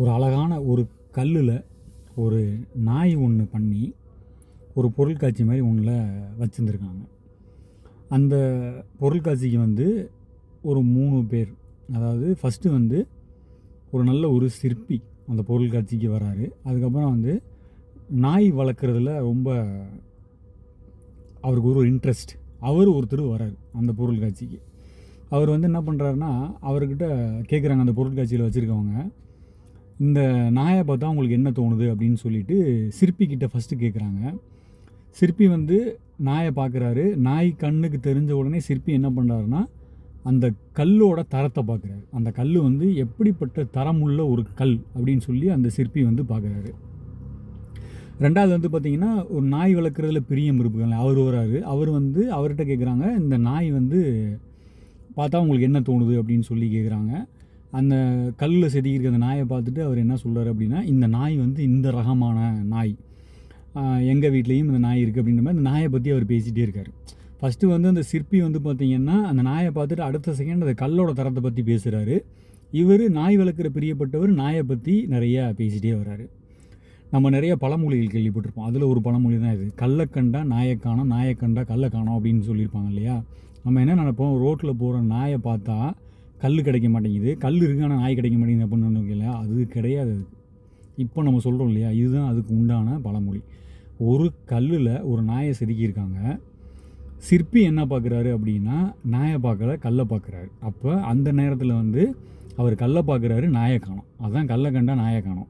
ஒரு அழகான ஒரு கல்லில் ஒரு நாய் ஒன்று பண்ணி ஒரு பொருட்காட்சி மாதிரி ஒன்றில் வச்சுருந்துருக்காங்க. அந்த பொருட்காட்சிக்கு வந்து ஒரு மூணு பேர். அதாவது ஃபஸ்ட்டு வந்து ஒரு நல்ல ஒரு சிற்பி அந்த பொருட்காட்சிக்கு வராரு. அதுக்கப்புறம் வந்து நாய் வளர்க்குறதுல ரொம்ப அவருக்கு ஒரு இன்ட்ரெஸ்ட் அவர் ஒருத்தர் வராரு அந்த பொருட்காட்சிக்கு அவர் வந்து என்ன பண்ணுறாருன்னா அவர்கிட்ட கேட்குறாங்க அந்த பொருட்காட்சியில் வச்சுருக்கவங்க. இந்த நாயை பார்த்தா உங்களுக்கு என்ன தோணுது அப்படின்னு சொல்லிட்டு சிற்பிக்கிட்ட ஃபஸ்ட்டு கேட்குறாங்க சிற்பி வந்து நாயை பார்க்குறாரு நாய் கண்ணுக்கு தெரிஞ்ச உடனே சிற்பி என்ன பண்ணுறாருன்னா அந்த கல்லோட தரத்தை பார்க்குறாரு அந்த கல் வந்து எப்படிப்பட்ட தரமுள்ள ஒரு கல் அப்படின்னு சொல்லி அந்த சிற்பி வந்து பார்க்குறாரு ரெண்டாவது வந்து பார்த்திங்கன்னா ஒரு நாய் வளர்க்குறதுல பிரியம் இருப்புகள் அவர் வராரு. அவர் வந்து அவர்கிட்ட கேட்குறாங்க இந்த நாய் வந்து பார்த்தா உங்களுக்கு என்ன தோணுது அப்படின்னு சொல்லி கேட்குறாங்க அந்த கல்லில் செதுக்கியிருக்க அந்த நாயை பார்த்துட்டு அவர் என்ன சொல்கிறார் அப்படின்னா இந்த நாய் வந்து இந்த ரகமான நாய். எங்கள் வீட்லேயும் இந்த நாய் இருக்குது அப்படின்ற மாதிரி அந்த நாயை பற்றி அவர் பேசிகிட்டே இருக்கார். ஃபஸ்ட்டு வந்து அந்த சிற்பி வந்து பார்த்திங்கன்னா அந்த நாயை பார்த்துட்டு அடுத்த செகண்ட் அந்த கல்லோட தரத்தை பற்றி பேசுகிறாரு இவர் நாய் வளர்க்குற பிரியப்பட்டவர் நாயை பற்றி நிறையா பேசிகிட்டே வர்றாரு. நம்ம நிறைய பழமொழிகள் கேள்விப்பட்டிருப்போம். அதில் ஒரு பழமொழி தான் இது. கள்ளக்கண்டா நாயக்கானம் நாயக்கண்டா கள்ளக்கானம் அப்படின்னு சொல்லியிருப்பாங்க இல்லையா? நம்ம என்ன நினைப்போம்? ரோட்டில் போகிற நாயை பார்த்தா கல் கிடைக்க மாட்டேங்குது. கல் இருக்குது ஆனால் நாய் கிடைக்க மாட்டேங்குது அப்படின்னு நினைக்கல அது கிடையாது அது. இப்போ நம்ம சொல்கிறோம் இல்லையா இதுதான் அதுக்கு உண்டான பழமொழி. ஒரு கல்லில் ஒரு நாயை செதுக்கியிருக்காங்க. சிற்பி என்ன பார்க்குறாரு அப்படின்னா நாயை பார்க்கல கல்லை பார்க்குறாரு. அப்போ அந்த நேரத்தில் வந்து அவர் கல்லை பார்க்குறாரு நாயை காணும். அதான் கல்லை கண்டா நாயை காணும்.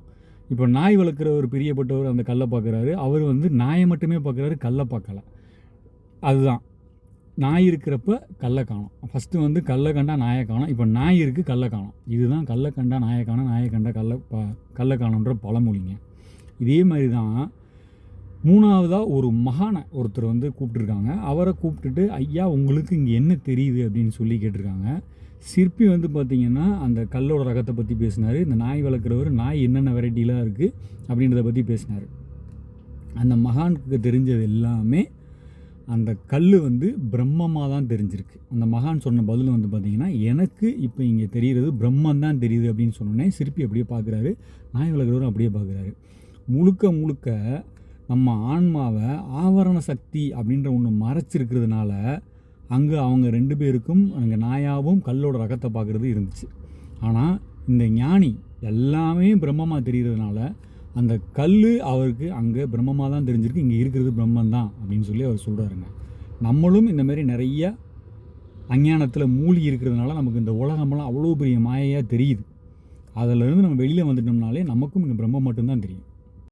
இப்போ நாய் வளர்க்குற ஒரு பிரியப்பட்டவர் அந்த கல்லை பார்க்குறாரு. அவர் வந்து நாயை மட்டுமே பார்க்குறாரு கல்லை பார்க்கல. அதுதான். நாய் இருக்கிறப்ப கல்லை காணும். ஃபஸ்ட்டு வந்து கல்லை கண்டா நாயை காணும். இப்போ நாய் இருக்குது கல்லை காணும். இதுதான் கல்லை கண்டா நாயை காணும் நாயை கண்டா கல்லை ப கல்லை காணுன்ற பழமொழிங்க. இதே மாதிரி தான் மூணாவதாக ஒரு மகானை ஒருத்தர் வந்து கூப்பிட்ருக்காங்க அவரை கூப்பிட்டுட்டு ஐயா உங்களுக்கு இங்கே என்ன தெரியுது? அப்படின்னு சொல்லி கேட்டிருக்காங்க. சிற்பி வந்து பார்த்திங்கன்னா அந்த கல்லோட ரகத்தை பற்றி பேசினார். இந்த நாய் வளர்க்குறவர் நாய் என்னென்ன வெரைட்டிலாம் இருக்குது அப்படின்றத பற்றி பேசினார். அந்த மகானுக்கு தெரிஞ்சது எல்லாமே அந்த கல் வந்து பிரம்மமாக தான் தெரிஞ்சிருக்கு. அந்த மகான் சொன்ன பதில் வந்து பார்த்திங்கன்னா எனக்கு இப்போ இங்கே தெரிகிறது பிரம்மன் தான் தெரியுது அப்படின்னு சொன்னோன்னே சிற்பி அப்படியே பார்க்குறாரு நாய் வளர்க்குறவரும் அப்படியே பார்க்குறாரு முழுக்க முழுக்க நம்ம ஆன்மாவை ஆவரண சக்தி அப்படின்ற ஒன்று மறைச்சிருக்கிறதுனால அங்கே அவங்க ரெண்டு பேருக்கும் அங்கே நாயாவும் கல்லோட ரகத்தை பார்க்குறது இருந்துச்சு. ஆனால் இந்த ஞானி எல்லாமே பிரம்மமாக தெரிகிறதுனால அந்த கல் அவருக்கு அங்கே பிரம்மமாக தான் தெரிஞ்சிருக்கு இங்கே இருக்கிறது பிரம்மன் தான் அப்படின்னு சொல்லி அவர் சொல்கிறாருங்க நம்மளும் இந்த மாதிரி நிறைய அஞ்ஞானத்தில் மூழ்கி இருக்கிறதுனால நமக்கு இந்த உலகமெல்லாம் அவ்வளோ பெரிய மாயையாக தெரியுது. அதிலிருந்து நம்ம வெளியில் வந்துட்டோம்னாலே நமக்கும் இங்கே பிரம்மம் மட்டும்தான் தெரியும்.